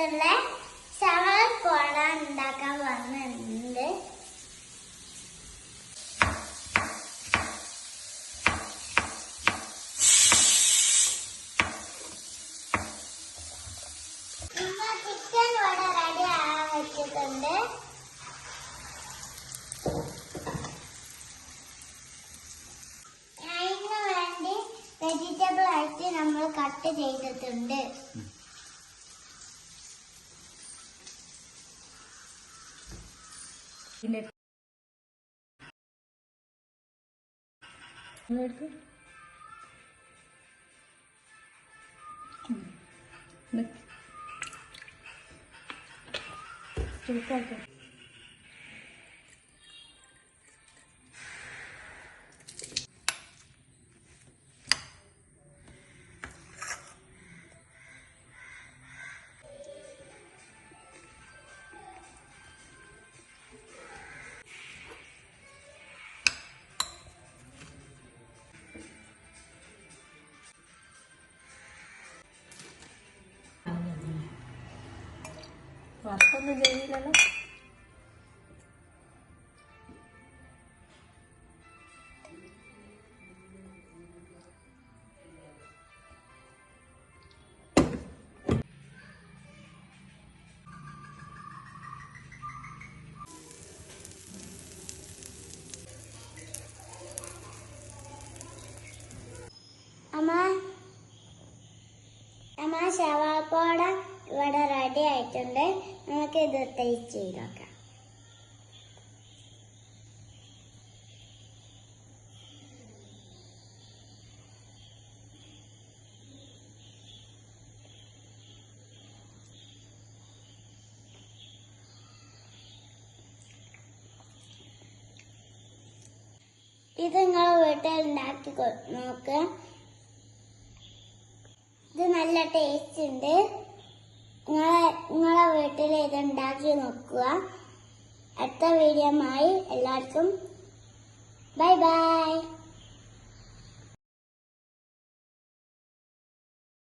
വന്നിട്ടുള്ള ശവ കോട ഉണ്ടാക്കാൻ വന്നിട്ടുണ്ട്. ചിക്കൻ വട അതിന് വേണ്ടി വെജിറ്റബിൾ ആയിട്ട് നമ്മൾ കട്ട് ചെയ്തിട്ടുണ്ട്. പിന്നെ ഇങ്ങോട്ട്. വർക്കൊന്നും ചെയ്യില്ലല്ലോ അമ്മ അമ്മ ശവാക്കോട ഇവിടെ റെഡി ആയിട്ടുണ്ട് നമുക്ക് ഇത് ടേസ്റ്റ് ചെയ്ത് നോക്കാം. ഇത് നിങ്ങൾ വീട്ടിൽ ഉണ്ടാക്കി നോക്ക്. ഇത് നല്ല ടേസ്റ്റ് ഉണ്ട്. നിങ്ങളെ നിങ്ങളെ വീട്ടിൽ ഇത് ഉണ്ടാക്കി നോക്കുക. അടുത്ത വീഡിയോ ആയി എല്ലാവർക്കും ബൈ ബൈ